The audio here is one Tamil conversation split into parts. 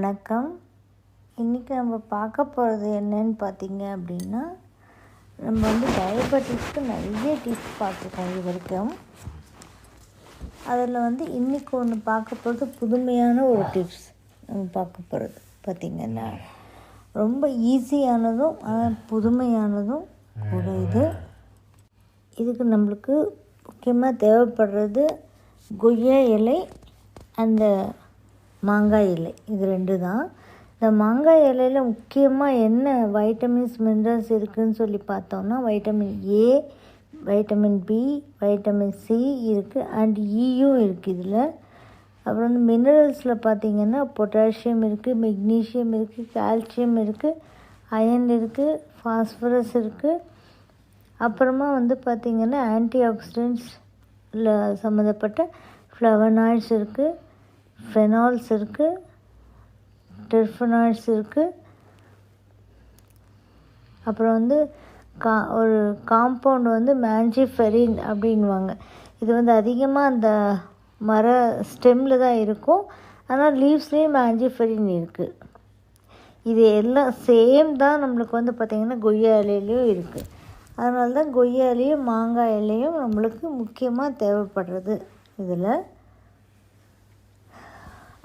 வணக்கம். இன்றைக்கி நம்ம பார்க்க போகிறது என்னன்னு பார்த்தீங்க அப்படின்னா நம்ம வந்து டயபெட்டிஸ்க்கு நிறைய டிப்ஸ் பார்த்துருக்கோம் இது வரைக்கும் அதில் வந்து இன்றைக்கி ஒன்று பார்க்க போகிறது புதுமையான ஒரு டிப்ஸ் நம்ம பார்க்க போகிறது பார்த்திங்கன்னா. ரொம்ப ஈஸியானதும் ஆனால் புதுமையானதும் கூட இது. இதுக்கு நம்மளுக்கு முக்கியமாக தேவைப்படுறது கொய்யா இலை அந்த மாங்காய் இலை. இது ரெண்டு தான் இந்த மாங்காய் இலையில் முக்கியமாக என்ன வைட்டமின்ஸ் மினரல்ஸ் இருக்குதுன்னு சொல்லி பார்த்தோம்னா vitamin A vitamin B vitamin C இருக்குது அண்ட் ஈயும் e இருக்குது இதில். அப்புறம் வந்து மினரல்ஸில் பார்த்தீங்கன்னா பொட்டாசியம் இருக்குது மெக்னீஷியம் இருக்குது கால்சியம் இருக்குது அயன் இருக்குது ஃபாஸ்பரஸ் இருக்குது அப்புறமா வந்து பார்த்திங்கன்னா ஆன்டி ஆக்சிடென்ட்ஸில் சம்மந்தப்பட்ட ஃப்ளவனாய்ட்ஸ் இருக்குது ஃபெனால்ஸ் இருக்குது டெர்ஃபனாய்ட்ஸ் இருக்குது அப்புறம் வந்து கா ஒரு காம்பவுண்ட் வந்து மேஞ்சிஃபெரின் அப்படின்வாங்க இது வந்து அதிகமாக அந்த மர ஸ்டெம்மில் தான் இருக்கும். ஆனால் லீவ்ஸ்லேயும் மேஞ்சிஃபெரின் இருக்குது இது எல்லாம் சேம் தான் நம்மளுக்கு வந்து பார்த்திங்கன்னா கொய்யா இலையிலையும் இருக்குது அதனால தான் கொய்யா இலையும் மாங்காய் இலையும் நம்மளுக்கு முக்கியமாக தேவைப்படுறது இதில்.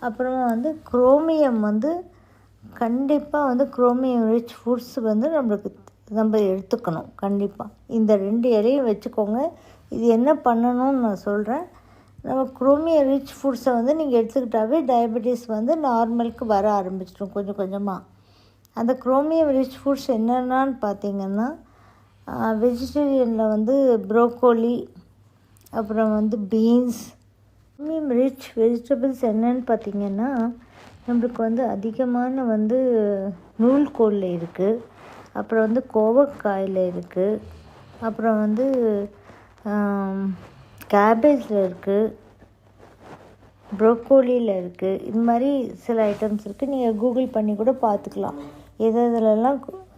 அப்புறமா வந்து குரோமியம் வந்து கண்டிப்பாக வந்து குரோமியம் ரிச் ஃபுட்ஸ் வந்து நம்மளுக்கு நம்ம எடுத்துக்கணும் கண்டிப்பாக இந்த ரெண்டு இலையும் வச்சுக்கோங்க. இது என்ன பண்ணணும்னு நான் சொல்கிறேன் நம்ம குரோமியம் ரிச் ஃபுட்ஸை வந்து நீங்கள் எடுத்துக்கிட்டாவே டயபெட்டிஸ் வந்து நார்மலுக்கு வர ஆரம்பிச்சிடும் கொஞ்சம் கொஞ்சமாக அந்த குரோமியம் ரிச் ஃபுட்ஸ் என்னென்னான்னு பார்த்தீங்கன்னா வெஜிடேரியனில் வந்து ப்ரோக்கோலி அப்புறம் வந்து பீன்ஸ் ப்ரீமியம் ரிச் வெஜிடபிள்ஸ் என்னன்னு பார்த்தீங்கன்னா நம்மளுக்கு வந்து அதிகமான வந்து நூல்கோலில் இருக்குது அப்புறம் வந்து கோவக்காயில் இருக்குது அப்புறம் வந்து கேபேஜில் இருக்குது ப்ரோக்கோலியில் இருக்குது இது மாதிரி சில ஐட்டம்ஸ் இருக்குது நீங்கள் கூகுள் பண்ணி கூட பார்த்துக்கலாம். எது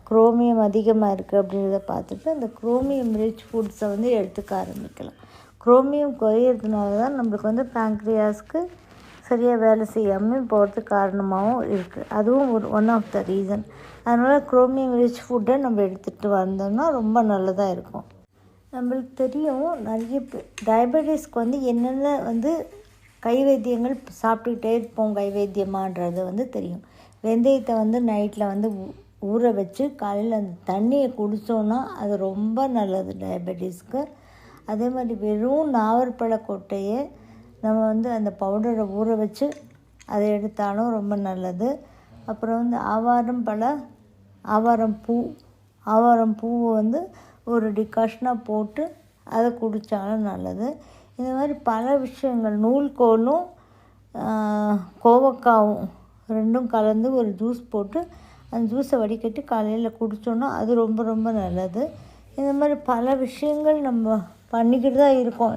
குரோமியம் அதிகமாக இருக்குது அப்படின்றத பார்த்துட்டு அந்த குரோமியம் ரிச் ஃபுட்ஸை வந்து எடுத்துக்க ஆரம்பிக்கலாம். குரோமியம் குறையிறதுனால தான் நம்மளுக்கு வந்து பேங்க்ரியாஸ்க்கு சரியாக வேலை செய்யாமல் போகிறதுக்கு காரணமாகவும் இருக்குது அதுவும் ஒரு ஒன் ஆஃப் த ரீசன் அதனால் குரோமியம் ரிச் ஃபுட்டை நம்ம எடுத்துகிட்டு வந்தோம்னா ரொம்ப நல்லதாக இருக்கும். நம்மளுக்கு தெரியும் நிறைய டயபெட்டிஸ்க்கு வந்து என்னென்ன வந்து கை வைத்தியங்கள் சாப்பிட்டுக்கிட்டே இருப்போம் கை வைத்தியமான்றது வந்து தெரியும். வெந்தயத்தை வந்து நைட்டில் வந்து ஊற வச்சு காலையில் அந்த தண்ணியை குடித்தோன்னா அது ரொம்ப நல்லது டயபெட்டிஸ்க்கு அதே மாதிரி வெறும் நாவற்பழ கொட்டையை நம்ம வந்து அந்த பவுடரை ஊற வச்சு அதை எடுத்தாலும் ரொம்ப நல்லது. அப்புறம் வந்து ஆவாரம் பழ ஆவாரம் பூ ஆவாரம் பூவை வந்து ஒரு டிகாஷனாக போட்டு அதை குடித்தாலும் நல்லது. இந்த மாதிரி பல விஷயங்கள் நூல்கோலும் கோவக்காவும் ரெண்டும் கலந்து ஒரு ஜூஸ் போட்டு அந்த ஜூஸை வடிகட்டி காலையில் குடித்தோன்னா அது ரொம்ப ரொம்ப நல்லது. இந்த மாதிரி பல விஷயங்கள் நம்ம பண்ணிக்கிட்டு தான் இருக்கோம்.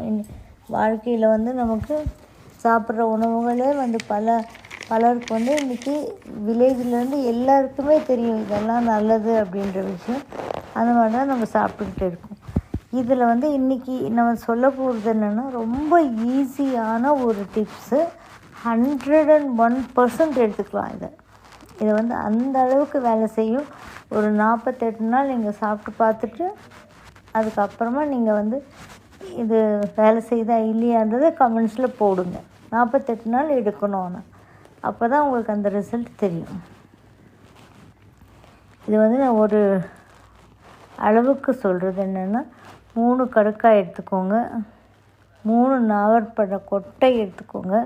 வாழ்க்கையில் வந்து நமக்கு சாப்பிட்ற உணவுகளே வந்து பல பலருக்கு வந்து இன்றைக்கி வில்லேஜ்லேருந்து எல்லாருக்குமே தெரியும் இதெல்லாம் நல்லது அப்படின்ற விஷயம். அந்த மாதிரி தான் நம்ம சாப்பிட்டுக்கிட்டு இருக்கோம். இதில் வந்து இன்றைக்கி நம்ம சொல்ல போகிறது என்னென்னா ரொம்ப ஈஸியான ஒரு tips. Hundred and one percent எடுத்துக்கலாம் இதை. இதை வந்து அந்த அளவுக்கு வேலை செய்யும். ஒரு நாற்பத்தெட்டு நாள் நீங்கள் சாப்பிட்டு பார்த்துட்டு அதுக்கப்புறமா நீங்கள் வந்து இது வேலை செய்தா இல்லையான்றதை கமெண்ட்ஸில் போடுங்க. நாற்பத்தெட்டு நாள் எடுக்கணும் அப்போ தான் உங்களுக்கு அந்த ரிசல்ட் தெரியும். இது வந்து நான் ஒரு அளவுக்கு சொல்கிறது என்னென்னா மூணு கடுக்காய் எடுத்துக்கோங்க. மூணு நாவற்பழ கொட்டை எடுத்துக்கோங்க.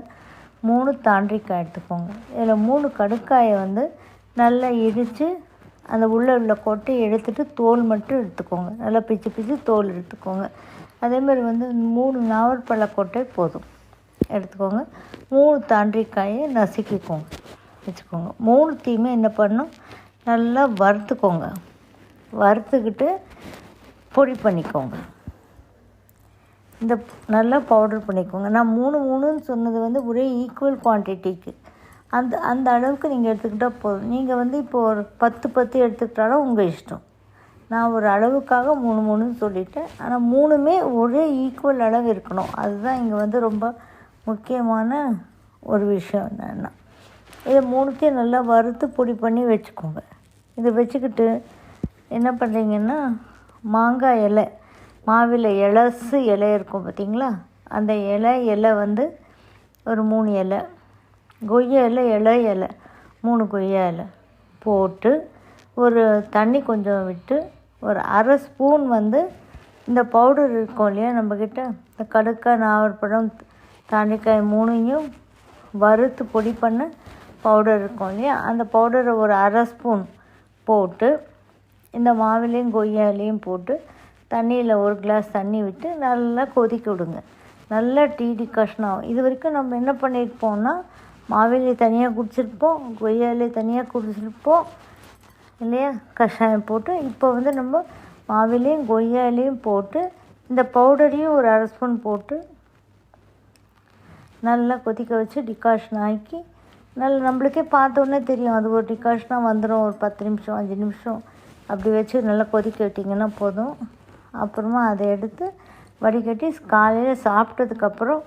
மூணு தாண்டிக்காய் எடுத்துக்கோங்க. இதில் மூணு கடுக்காயை வந்து நல்லா இடித்து அந்த உள்ளே உள்ள கொட்டையை எடுத்துகிட்டு தோல் மட்டும் எடுத்துக்கோங்க. நல்லா பிச்சு பிச்சு தோல் எடுத்துக்கோங்க. அதேமாதிரி வந்து மூணு நாவற்பழ கொட்டை போதும். எடுத்துக்கோங்க. மூணு தாண்டிக்காயை நசுக்கிக்கோங்க. வச்சுக்கோங்க. மூணுத்தையுமே என்ன பண்ணும் நல்லா வறுத்துக்கோங்க. வறுத்துக்கிட்டு பொடி பண்ணிக்கோங்க. இந்த நல்லா பவுடர் பண்ணிக்கோங்க. நான் மூணு மூணுன்னு சொன்னது வந்து ஒரே ஈக்குவல் குவான்டிட்டிக்கு அந்த அந்த அளவுக்கு நீங்கள் எடுத்துக்கிட்டால் போதும். நீங்கள் வந்து இப்போ ஒரு பத்து பத்து எடுத்துக்கிட்டாலும் உங்கள் இஷ்டம். நான் ஒரு அளவுக்காக மூணு மூணுன்னு சொல்லிட்டேன். ஆனால் மூணுமே ஒரே ஈக்குவல் அளவு இருக்கணும். அதுதான் இங்கே வந்து ரொம்ப முக்கியமான ஒரு விஷயம் என்னென்னா இதை மூணுத்தையும் நல்லா வறுத்து பொடி பண்ணி வச்சுக்கோங்க. இதை வச்சுக்கிட்டு என்ன பண்ணுறீங்கன்னா மாங்காய் இலை மாவில் இலசு இலை இருக்கும் பார்த்தீங்களா? அந்த இலை இலை வந்து ஒரு மூணு இலை. கொய்யா இலை இலை இலை மூணு கொய்யா இலை போட்டு ஒரு தண்ணி கொஞ்சம் விட்டு ஒரு அரை ஸ்பூன் வந்து இந்த பவுடர் இருக்கும் இல்லையா நம்மக்கிட்ட இந்த கடுக்காய் நாவற்பழம் தாண்டிக்காய் மூணையும் வறுத்து பொடி பண்ண பவுடர் இருக்கும் இல்லையா? அந்த பவுடரை ஒரு அரை ஸ்பூன் போட்டு இந்த மாவிலையும் கொய்யாலையும் போட்டு தண்ணியில் ஒரு கிளாஸ் தண்ணி விட்டு நல்லா கொதிக்க விடுங்க. நல்லா டீ டிகாஷன் ஆகும். இது வரைக்கும் நம்ம என்ன பண்ணியிருப்போம்னா மாவிலே தனியாக குடிச்சிருப்போம் கொய்யாலே தனியாக குடிச்சிருப்போம் இல்லையா? கஷாயம் போட்டு இப்போ வந்து நம்ம மாவிலையும் கொய்யாலையும் போட்டு இந்த பவுடரையும் ஒரு அரை ஸ்பூன் போட்டு நல்லா கொதிக்க வச்சு டிகாஷன் ஆக்கி நல்லா நம்மளுக்கே பார்த்தோன்னே தெரியும் அது ஒரு டிகாஷனாக வந்துடும் ஒரு பத்து நிமிஷம் அஞ்சு நிமிஷம் அப்படி வச்சு நல்லா கொதிக்க விட்டிங்கன்னா போதும். அப்புறமா அதை எடுத்து வடிகட்டி காலையில் சாப்பிட்டதுக்கப்புறம்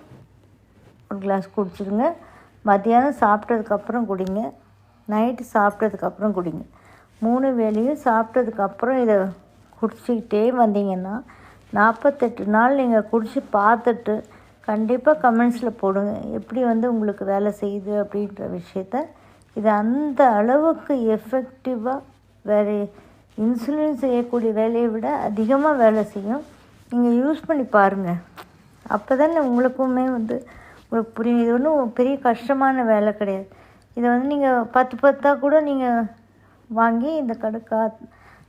ஒரு கிளாஸ் குடிச்சிடுங்க மத்தியானம் சாப்பிட்டதுக்கப்புறம் குடிங்க. நைட்டு சாப்பிட்டதுக்கப்புறம் குடிங்க. மூணு வேளையும் சாப்பிட்டதுக்கப்புறம் இதை குடிச்சிக்கிட்டே வந்தீங்கன்னா நாற்பத்தெட்டு நாள் நீங்கள் குடித்து பார்த்துட்டு கண்டிப்பாக கமெண்ட்ஸில் போடுங்க. எப்படி வந்து உங்களுக்கு வேலை செய்யுது அப்படின்ற விஷயத்த. இது அந்த அளவுக்கு எஃபெக்டிவாக வேறு இன்சுலின் செய்யக்கூடிய வேலையை விட அதிகமாக வேலை செய்யும். நீங்கள் யூஸ் பண்ணி பாருங்கள் அப்போ தானே உங்களுக்குமே வந்து உங்களுக்கு புரியும். இது ஒன்றும் பெரிய கஷ்டமான வேலை கிடையாது. இதை வந்து நீங்கள் பத்து பத்தாக கூட நீங்கள் வாங்கி இந்த கடுக்கா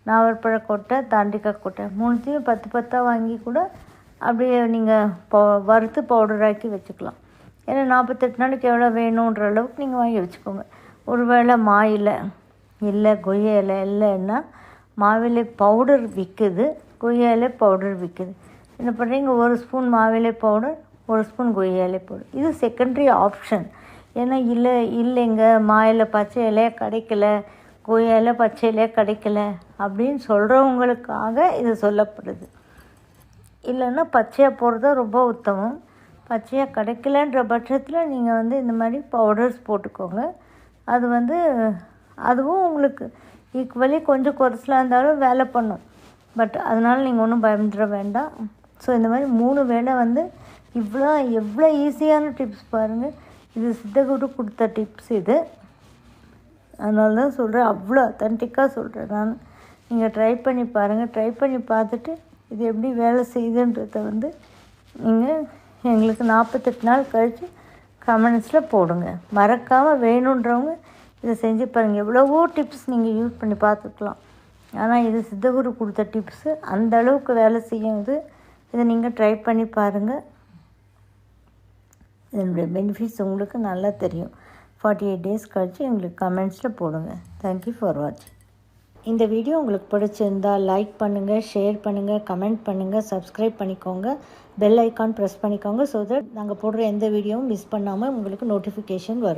நாவற்பழ கொட்டை தாண்டிக்காய் கொட்டை மூணுத்தையும் பத்து பத்தாக வாங்கி கூட அப்படியே நீங்கள் ப வறுத்து பவுடராக்கி வச்சுக்கலாம். ஏன்னா நாற்பத்தெட்டு நாளைக்கு எவ்வளோ வேணுன்ற அளவுக்கு நீங்கள் வாங்கி வச்சுக்கோங்க. ஒரு வேளை மா இல்லை இல்லை கொய்யா இலை இல்லைன்னா மாவிலை பவுடர் விற்குது கொய்யா இலை பவுடர் விற்குது என்ன பண்ணுறீங்க ஒரு ஸ்பூன் மாவிலை பவுடர் ஒரு ஸ்பூன் கொய்யாலே போடும் இது செகண்டரி ஆப்ஷன் ஏன்னா இல்லை இல்லைங்க மாயில் பச்சை இலையே கிடைக்கல கொய்யால பச்சை இலையே கிடைக்கல அப்படின்னு சொல்கிறவங்களுக்காக இது சொல்லப்படுது. இல்லைன்னா பச்சையாக போடுறது ரொம்ப உத்தமம். பச்சையாக கிடைக்கலன்ற பட்சத்தில் நீங்கள் வந்து இந்த மாதிரி பவுடர்ஸ் போட்டுக்கோங்க. அது வந்து அதுவும் உங்களுக்கு ஈக்குவலி கொஞ்சம் குறைச்சலாக இருந்தாலும் வேலை பண்ணும். பட் அதனால் நீங்கள் ஒன்றும் பயந்துட வேண்டாம். ஸோ இந்த மாதிரி மூணு வேலை வந்து இவ்வளோ எவ்வளோ ஈஸியான டிப்ஸ் பாருங்கள் இது சித்தகுரு கொடுத்த டிப்ஸ் இது. அதனால தான் சொல்கிறேன் அவ்வளோ அத்தன்டிக்காக சொல்கிறேன் நான். நீங்கள் ட்ரை பண்ணி பாருங்கள் ட்ரை பண்ணி பார்த்துட்டு இது எப்படி வேலை செய்யுதுன்றத வந்து நீங்கள் எங்களுக்கு நாற்பத்தெட்டு நாள் கழித்து கமெண்ட்ஸில் போடுங்க. மறக்காமல் வேணுன்றவங்க இதை செஞ்சு பாருங்கள் எவ்வளவோ டிப்ஸ் நீங்கள் யூஸ் பண்ணி பார்த்துக்கலாம் ஆனால் இது சித்தகுரு கொடுத்த டிப்ஸு அந்த அளவுக்கு வேலை செய்யும் இது இதை நீங்கள் ட்ரை பண்ணி பாருங்கள் இதனுடைய பெனிஃபிட்ஸ் உங்களுக்கு நல்லா தெரியும். ஃபார்ட்டி எயிட் டேஸ் கழித்து எங்களுக்கு கமெண்ட்ஸில் போடுங்க. தேங்க்யூ ஃபார் வாட்சிங் இந்த வீடியோ உங்களுக்கு பிடிச்சிருந்தா லைக் பண்ணுங்கள் ஷேர் பண்ணுங்கள் கமெண்ட் பண்ணுங்கள் சப்ஸ்கிரைப் பண்ணிக்கோங்க. பெல் ஐக்கான் ப்ரெஸ் பண்ணிக்கோங்க ஸோ தட் நாங்கள் போடுற எந்த வீடியோவும் மிஸ் பண்ணாமல் உங்களுக்கு நோட்டிஃபிகேஷன் வரும்.